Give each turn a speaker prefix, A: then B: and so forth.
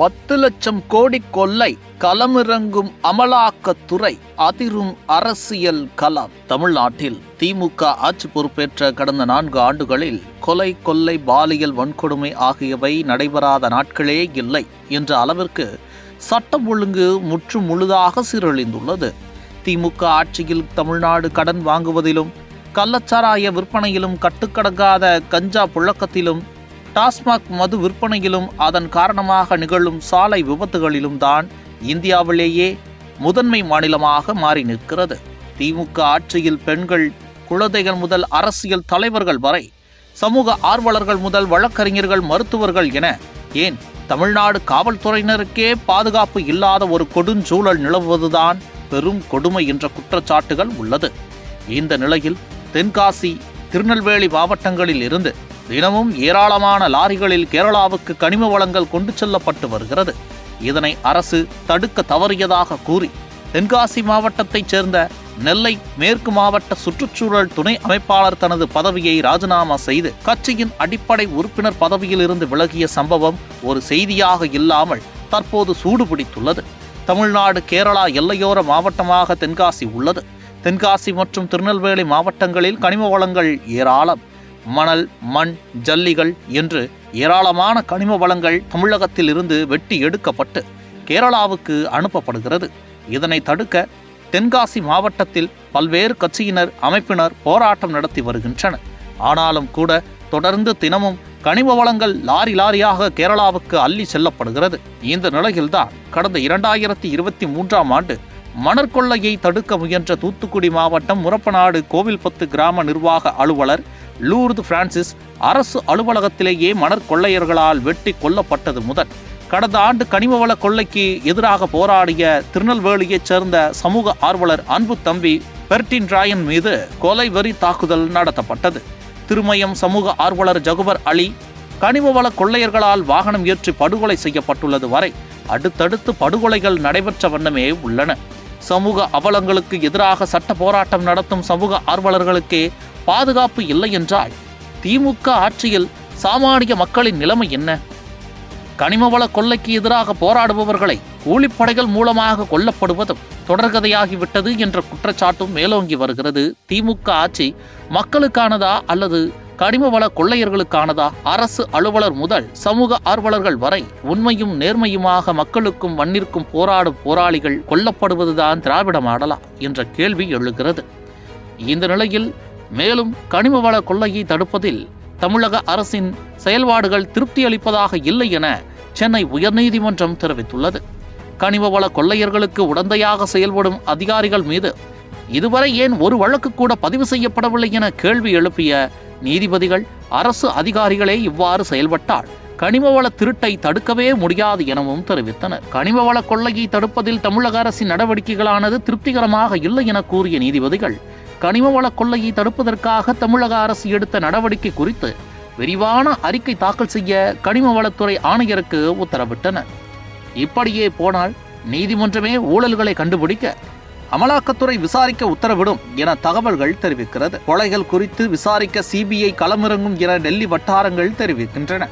A: பத்து லட்சம் கோடி கொள்ளை களமிறங்கும் அமலாக்கத்துறை அதிரும் அரசியல் களம். தமிழ்நாட்டில் திமுக ஆட்சி பொறுப்பேற்ற கடந்த நான்கு ஆண்டுகளில் கொலை கொள்ளை பாலியல் வன்கொடுமை ஆகியவை நடைபெறாத நாட்களே இல்லை என்ற அளவிற்கு சட்டம் ஒழுங்கு முற்று முழுதாக சீரழிந்துள்ளது. திமுக ஆட்சியில் தமிழ்நாடு கடன் வாங்குவதிலும் கள்ளச்சாராய விற்பனையிலும் கட்டுக்கடங்காத கஞ்சா புழக்கத்திலும் டாஸ்மாக் மது விற்பனையிலும் அதன் காரணமாக நிகழும் சாலை விபத்துகளிலும் தான் இந்தியாவிலேயே முதன்மை மாநிலமாக மாறி நிற்கிறது. திமுக ஆட்சியில் பெண்கள் குழந்தைகள் முதல் அரசியல் தலைவர்கள் வரை சமூக ஆர்வலர்கள் முதல் வழக்கறிஞர்கள் மருத்துவர்கள் என ஏன் தமிழ்நாடு காவல்துறையினருக்கே பாதுகாப்பு இல்லாத ஒரு கொடுஞ்சூழல் நிலவுவதுதான் பெரும் கொடுமை என்ற குற்றச்சாட்டுகள் உள்ளது. இந்த நிலையில் தென்காசி திருநெல்வேலி மாவட்டங்களில் இருந்து தினமும் ஏராளமான லாரிகளில் கேரளாவுக்கு கனிம வளங்கள் கொண்டு செல்லப்பட்டு வருகிறது. இதனை அரசு தடுக்க தவறியதாக கூறி தென்காசி மாவட்டத்தைச் சேர்ந்த நெல்லை மேற்கு மாவட்ட சுற்றுச்சூழல் துணை அமைப்பாளர் தனது பதவியை ராஜினாமா செய்து கட்சியின் அடிப்படை உறுப்பினர் பதவியில் இருந்து விலகிய சம்பவம் ஒரு செய்தியாக இல்லாமல் தற்போது சூடுபிடித்துள்ளது. தமிழ்நாடு கேரளா எல்லையோர மாவட்டமாக தென்காசி உள்ளது. தென்காசி மற்றும் திருநெல்வேலி மாவட்டங்களில் கனிம வளங்கள் ஏராளம். மணல் மண் ஜல்லிகள் என்று ஏராளமான கனிம வளங்கள் தமிழகத்தில் இருந்து வெட்டி எடுக்கப்பட்டு கேரளாவுக்கு அனுப்பப்படுகிறது. இதனை தடுக்க தென்காசி மாவட்டத்தில் பல்வேறு கட்சியினர் அமைப்பினர் போராட்டம் நடத்தி வருகின்றனர். ஆனாலும் கூட தொடர்ந்து தினமும் கனிம வளங்கள் லாரி லாரியாக கேரளாவுக்கு அள்ளி செல்லப்படுகிறது. இந்த நிலையில்தான் கடந்த இரண்டாயிரத்தி இருபத்தி மூன்றாம் ஆண்டு மணற்கொள்ளையை தடுக்க முயன்ற தூத்துக்குடி மாவட்டம் முரப்பநாடு கோவில்பத்து கிராம நிர்வாக அலுவலர் லூர்து பிரான்சிஸ் அரசு அலுவலகத்திலேயே மணற்கொள்ளையர்களால் வெட்டி கொல்லப்பட்டது முதல். கடந்த ஆண்டு கனிமவள கொள்ளைக்கு எதிராக போராடிய திருநெல்வேலியைச் சேர்ந்த சமூக ஆர்வலர் அன்பு தம்பி பெர்டின் ராயன் மீது கொலை வெறி தாக்குதல் நடத்தப்பட்டது. திருமயம் சமூக ஆர்வலர் ஜகுபர் அலி கனிமவள கொள்ளையர்களால் வாகனம் ஏற்றி படுகொலை செய்யப்பட்டுள்ளது வரை அடுத்தடுத்து படுகொலைகள் நடைபெற்ற வண்ணமே உள்ளன. சமூக அவலங்களுக்கு எதிராக சட்ட போராட்டம் நடத்தும் சமூக ஆர்வலர்களுக்கே பாதுகாப்பு இல்லை என்றால் திமுக ஆட்சியில் சாமானிய மக்களின் நிலைமை என்ன? கனிமவள கொள்ளைக்கு எதிராக போராடுபவர்களை கூலிப்படைகள் மூலமாக கொல்லப்படுவதும் தொடர்கதையாகிவிட்டது என்ற குற்றச்சாட்டும் மேலோங்கி வருகிறது. திமுக ஆட்சி மக்களுக்கானதா அல்லது கனிமவள கொள்ளையர்களுக்கானதா? அரசு அலுவலர் முதல் சமூக ஆர்வலர்கள் வரை உண்மையும் நேர்மையுமாக மக்களுக்கும் மண்ணிற்கும் போராடும் போராளிகள் கொல்லப்படுவதுதான் திராவிட மாடலா என்ற கேள்வி எழுகிறது. இந்த நிலையில் மேலும் கனிமவள கொள்ளையை தடுப்பதில் தமிழக அரசின் செயல்பாடுகள் திருப்தி அளிப்பதாக இல்லை என சென்னை உயர்நீதிமன்றம் தெரிவித்துள்ளது. கனிமவள கொள்ளையர்களுக்கு உடந்தையாக செயல்படும் அதிகாரிகள் மீது இதுவரை ஏன் ஒரு வழக்கு கூட பதிவு செய்யப்படவில்லை என கேள்வி எழுப்பிய நீதிபதிகள் அரசு அதிகாரிகளே இவ்வாறு செயல்பட்டால் கனிமவள திருட்டை தடுக்கவே முடியாது எனவும் தெரிவித்தனர். கனிமவள கொள்ளையை தடுப்பதில் தமிழக அரசின் நடவடிக்கைகளானது திருப்திகரமாக இல்லை என கூறிய நீதிபதிகள் கனிமவள கொள்ளையை தடுப்பதற்காக தமிழக அரசு எடுத்த நடவடிக்கை குறித்து விரிவான அறிக்கை தாக்கல் செய்ய கனிமவளத்துறை ஆணையருக்கு உத்தரவிட்டனர் இப்படியே போனால் நீதிமன்றமே ஊழல்களை கண்டுபிடிக்க அமலாக்கத்துறை விசாரிக்க உத்தரவிடும் என தகவல்கள் தெரிவிக்கிறது. கொலைகள் குறித்து விசாரிக்க சிபிஐ களமிறங்கும் என டெல்லி வட்டாரங்கள் தெரிவிக்கின்றன.